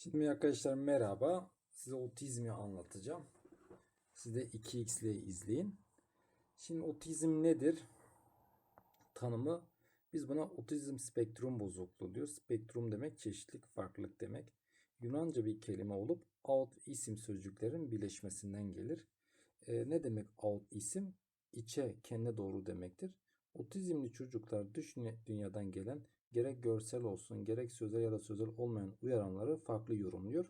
Şimdi arkadaşlar merhaba. Size otizmi anlatacağım. Siz de 2x ile izleyin. Şimdi otizm nedir? Tanımı biz buna otizm spektrum bozukluğu diyor. Spektrum demek çeşitlilik, farklılık demek. Yunanca bir kelime olup out isim sözcüklerin birleşmesinden gelir. Ee, ne demek out isim? İçe, kendine doğru demektir. Otizmli çocuklar dış dünyadan gelen gerek görsel olsun gerek sözel ya da sözel olmayan uyaranları farklı yorumluyor.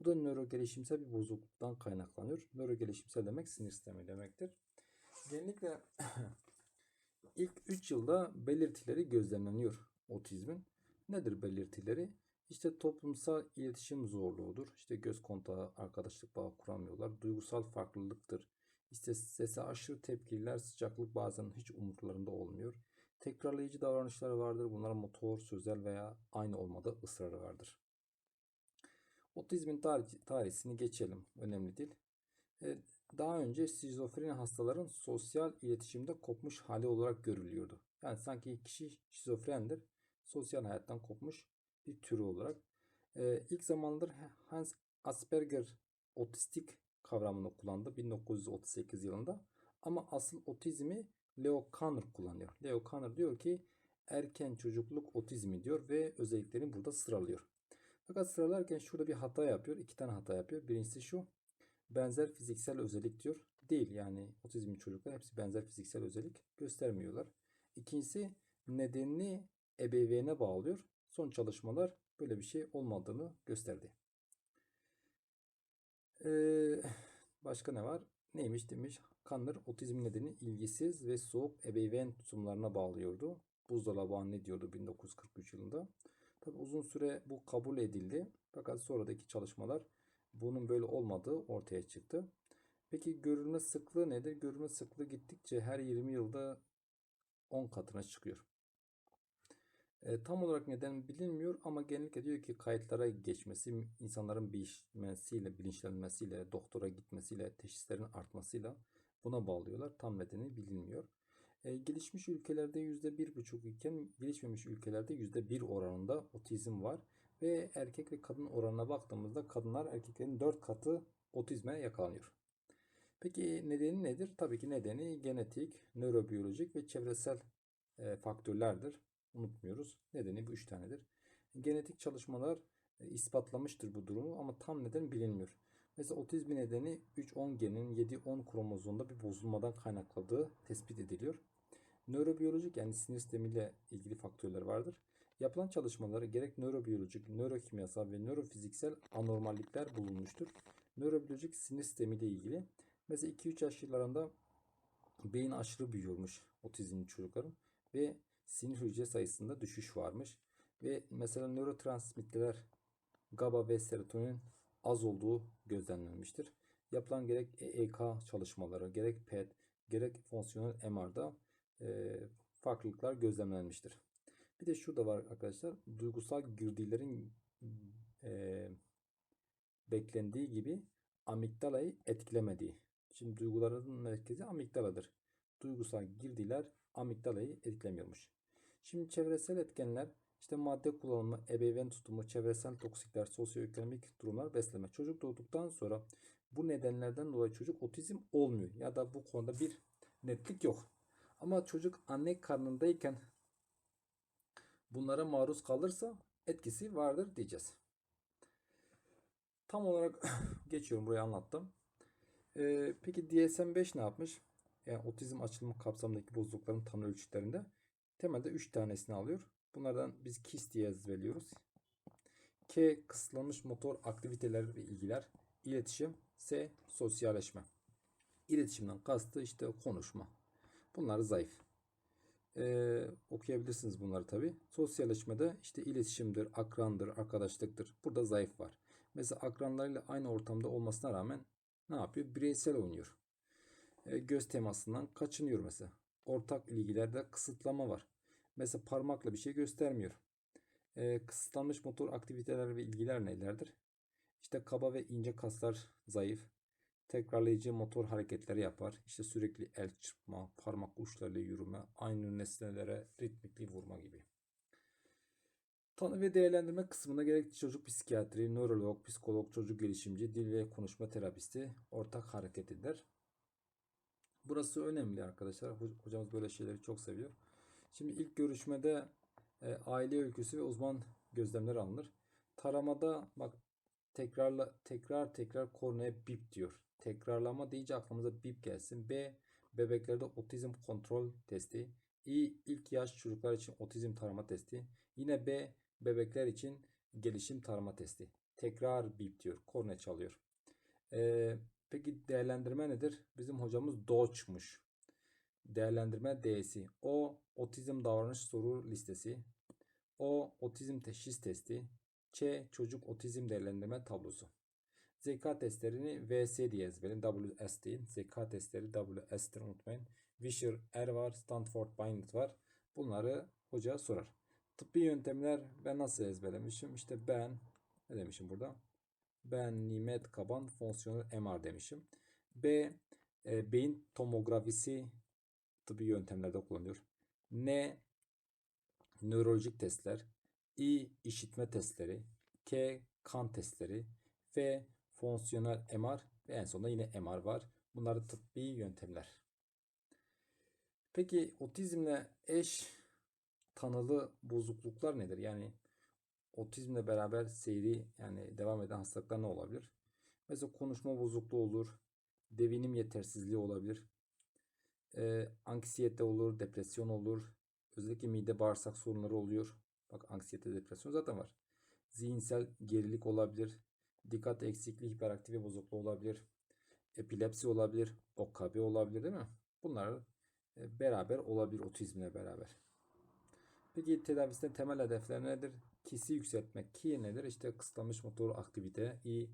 Bu da nöro gelişimsel bir bozukluktan kaynaklanıyor. Nöro gelişimsel demek sinir sistemi demektir. Genellikle ilk 3 yılda belirtileri gözlemleniyor otizmin. Nedir belirtileri? İşte toplumsal iletişim zorluğudur. İşte göz kontağı, arkadaşlık bağı kuramıyorlar. Duygusal farklılıktır. İşte sese aşırı tepkililer, sıcaklık bazen hiç umutlarında olmuyor. Tekrarlayıcı davranışları vardır. Bunlar motor, sözel veya aynı olmada ısrarı vardır. Otizmin tarih, tarihini geçelim. Önemli değil. E, daha önce şizofreni hastaların sosyal iletişimde kopmuş hali olarak görülüyordu. Yani sanki kişi şizofrendir. Sosyal hayattan kopmuş bir türü olarak. E, ilk zamanlar Hans Asperger otistik kavramını kullandı 1938 yılında. Ama asıl otizmi Leo Kanner kullanıyor. Leo Kanner diyor ki erken çocukluk otizmi diyor ve özelliklerini burada sıralıyor. Fakat sıralarken şurada bir hata yapıyor. iki tane hata yapıyor. Birincisi şu. Benzer fiziksel özellik diyor. Değil yani otizmli çocuklar hepsi benzer fiziksel özellik göstermiyorlar. İkincisi nedenini ebeveyne bağlıyor. Son çalışmalar böyle bir şey olmadığını gösterdi. Ee, başka ne var? Neymiş demiş. Kanner otizm nedeni ilgisiz ve soğuk ebeveyn tutumlarına bağlıyordu. Buzdolabı ne diyordu 1943 yılında. Tabi uzun süre bu kabul edildi. Fakat sonradaki çalışmalar bunun böyle olmadığı ortaya çıktı. Peki görülme sıklığı nedir? Görülme sıklığı gittikçe her 20 yılda 10 katına çıkıyor. E, tam olarak neden bilinmiyor ama genellikle diyor ki kayıtlara geçmesi, insanların bilmesiyle, bilinçlenmesiyle, doktora gitmesiyle, teşhislerin artmasıyla buna bağlıyorlar. Tam nedeni bilinmiyor. E, gelişmiş ülkelerde %1,5 iken gelişmemiş ülkelerde %1 oranında otizm var. Ve erkek ve kadın oranına baktığımızda kadınlar erkeklerin 4 katı otizme yakalanıyor. Peki nedeni nedir? Tabii ki nedeni genetik, nörobiyolojik ve çevresel e, faktörlerdir unutmuyoruz. Nedeni bu üç tanedir. Genetik çalışmalar e, ispatlamıştır bu durumu ama tam neden bilinmiyor. Mesela otizm nedeni 3-10 genin 7-10 kromozomda bir bozulmadan kaynakladığı tespit ediliyor. Nörobiyolojik yani sinir sistemiyle ilgili faktörler vardır. Yapılan çalışmaları gerek nörobiyolojik, nörokimyasal ve nörofiziksel anormallikler bulunmuştur. Nörobiyolojik sinir sistemiyle ilgili. Mesela 2-3 yaş yıllarında beyin aşırı büyüyormuş otizmli çocukların ve sinir hücre sayısında düşüş varmış. Ve mesela nörotransmitterler GABA ve serotonin az olduğu gözlemlenmiştir. Yapılan gerek EEG çalışmaları, gerek PET, gerek fonksiyonel MR'da e, farklılıklar gözlemlenmiştir. Bir de şurada var arkadaşlar. Duygusal girdilerin e, beklendiği gibi amigdalayı etkilemediği. Şimdi duyguların merkezi amigdaladır. Duygusal girdiler amigdalayı etkilemiyormuş. Şimdi çevresel etkenler işte madde kullanımı, ebeveyn tutumu, çevresel toksikler, sosyoekonomik durumlar, besleme. Çocuk doğduktan sonra bu nedenlerden dolayı çocuk otizm olmuyor ya da bu konuda bir netlik yok. Ama çocuk anne karnındayken bunlara maruz kalırsa etkisi vardır diyeceğiz. Tam olarak geçiyorum buraya anlattım. Ee, peki DSM-5 ne yapmış? Yani otizm açılımı kapsamındaki bozuklukların tanı ölçütlerinde temelde 3 tanesini alıyor. Bunlardan biz KISS diye ezberliyoruz. K kısıtlanmış motor aktiviteler ve ilgiler, iletişim, S sosyalleşme. İletişimden kastı işte konuşma. Bunlar zayıf. Ee, okuyabilirsiniz bunları tabi. Sosyalleşmede işte iletişimdir, akrandır, arkadaşlıktır. Burada zayıf var. Mesela akranlarıyla aynı ortamda olmasına rağmen ne yapıyor? Bireysel oynuyor. Ee, göz temasından kaçınıyor mesela. Ortak ilgilerde kısıtlama var. Mesela parmakla bir şey göstermiyor. Ee, kısıtlanmış motor aktiviteler ve ilgiler nelerdir? İşte kaba ve ince kaslar zayıf. Tekrarlayıcı motor hareketleri yapar. İşte sürekli el çırpma, parmak uçlarıyla yürüme, aynı nesnelere ritmikli vurma gibi. Tanı ve değerlendirme kısmında gerek çocuk psikiyatri, nörolog, psikolog, çocuk gelişimci, dil ve konuşma terapisti ortak hareket eder. Burası önemli arkadaşlar. Ho- Hocamız böyle şeyleri çok seviyor. Şimdi ilk görüşmede e, aile öyküsü ve uzman gözlemler alınır. Taramada bak tekrarla tekrar tekrar kornaya bip diyor. Tekrarlama deyince aklımıza bip gelsin. B bebeklerde otizm kontrol testi. İ ilk yaş çocuklar için otizm tarama testi. Yine B bebekler için gelişim tarama testi. Tekrar bip diyor. Korna çalıyor. Ee, peki değerlendirme nedir? Bizim hocamız Doç'muş. Değerlendirme D'si. O otizm davranış soru listesi. O otizm teşhis testi. Ç çocuk otizm değerlendirme tablosu. Zeka testlerini VS diye ezberin. WS. Zeka testleri WS'tir unutmayın. Wisher, R var. Stanford Binet var. Bunları hoca sorar. Tıbbi yöntemler ben nasıl ezberlemişim? İşte ben ne demişim burada? Ben Nimet Kaban fonksiyonel MR demişim. B e, beyin tomografisi tıbbi yöntemlerde kullanılıyor. N nörolojik testler. İ işitme testleri. K kan testleri. F fonksiyonel MR ve en sonunda yine MR var. Bunlar tıbbi yöntemler. Peki otizmle eş tanılı bozukluklar nedir? Yani otizmle beraber seyri yani devam eden hastalıklar ne olabilir? Mesela konuşma bozukluğu olur, devinim yetersizliği olabilir, e, anksiyete olur, depresyon olur, özellikle mide bağırsak sorunları oluyor. Bak anksiyete, depresyon zaten var. Zihinsel gerilik olabilir, dikkat eksikliği, hiperaktive bozukluğu olabilir, epilepsi olabilir, OKB olabilir değil mi? Bunlar e, beraber olabilir otizmle beraber. Peki tedavisinde temel hedefler nedir? Kisi yükseltmek. Ki nedir? İşte kısıtlanmış motor aktivite, i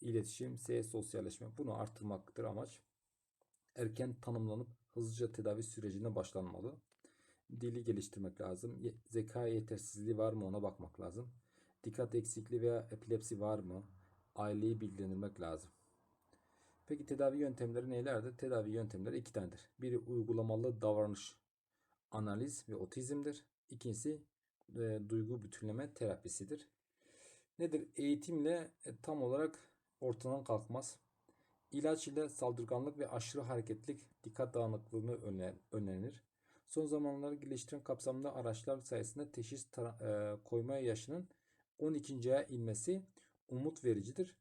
iletişim, s sosyalleşme. Bunu artırmaktır amaç. Erken tanımlanıp hızlıca tedavi sürecine başlanmalı. Dili geliştirmek lazım. Zeka yetersizliği var mı ona bakmak lazım. Dikkat eksikliği veya epilepsi var mı? Aileyi bilgilendirmek lazım. Peki tedavi yöntemleri nelerdir? Tedavi yöntemleri iki tanedir. Biri uygulamalı davranış analiz ve otizmdir. İkincisi e, duygu bütünleme terapisidir. Nedir? Eğitimle e, tam olarak ortadan kalkmaz. İlaç ile saldırganlık ve aşırı hareketlilik dikkat dağınıklığını önlenir. Son zamanlarda geliştiren kapsamlı araçlar sayesinde teşhis e, koyma yaşının 12.ye inmesi umut vericidir.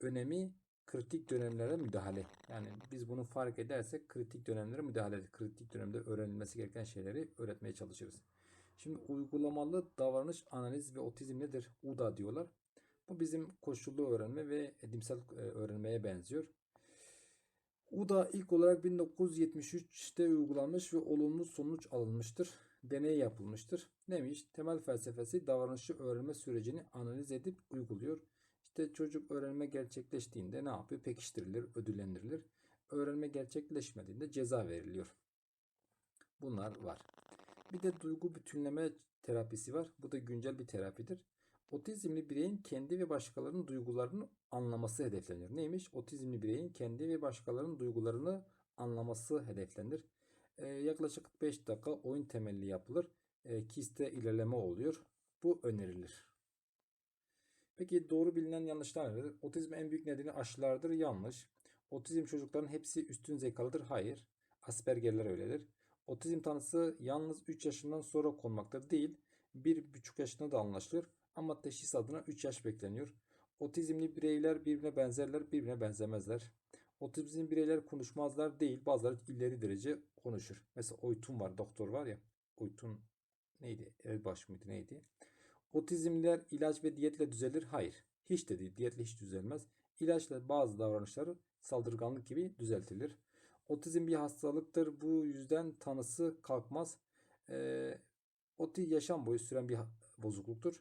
Önemi kritik dönemlere müdahale. Yani biz bunu fark edersek kritik dönemlere müdahale, kritik dönemde öğrenilmesi gereken şeyleri öğretmeye çalışırız. Şimdi uygulamalı davranış analiz ve otizm nedir? UDA diyorlar. Bu bizim koşullu öğrenme ve edimsel e, öğrenmeye benziyor. UDA ilk olarak 1973'te uygulanmış ve olumlu sonuç alınmıştır. Deney yapılmıştır. Neymiş? Temel felsefesi davranışı öğrenme sürecini analiz edip uyguluyor. İşte çocuk öğrenme gerçekleştiğinde ne yapıyor? Pekiştirilir, ödüllendirilir. Öğrenme gerçekleşmediğinde ceza veriliyor. Bunlar var. Bir de duygu bütünleme terapisi var. Bu da güncel bir terapidir. Otizmli bireyin kendi ve başkalarının duygularını anlaması hedeflenir. Neymiş? Otizmli bireyin kendi ve başkalarının duygularını anlaması hedeflenir. Ee, yaklaşık 45 dakika oyun temelli yapılır. Ee, kiste ilerleme oluyor. Bu önerilir. Peki doğru bilinen yanlışlar nedir? Otizmin en büyük nedeni aşılardır. Yanlış. Otizm çocukların hepsi üstün zekalıdır. Hayır. Aspergerler öyledir. Otizm tanısı yalnız 3 yaşından sonra konmaktadır değil. 1,5 yaşında da anlaşılır. Ama teşhis adına 3 yaş bekleniyor. Otizmli bireyler birbirine benzerler, birbirine benzemezler. Otizmli bireyler konuşmazlar değil, bazıları ileri derece konuşur. Mesela Oytun var, doktor var ya. Oytun neydi? Elbaş mıydı neydi? Otizmliler ilaç ve diyetle düzelir. Hayır. Hiç de değil. Diyetle hiç düzelmez. İlaçla bazı davranışları saldırganlık gibi düzeltilir. Otizm bir hastalıktır. Bu yüzden tanısı kalkmaz. Ee, oti yaşam boyu süren bir bozukluktur.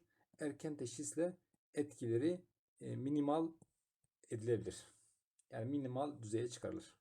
Erken teşhisle etkileri minimal edilebilir. Yani minimal düzeye çıkarılır.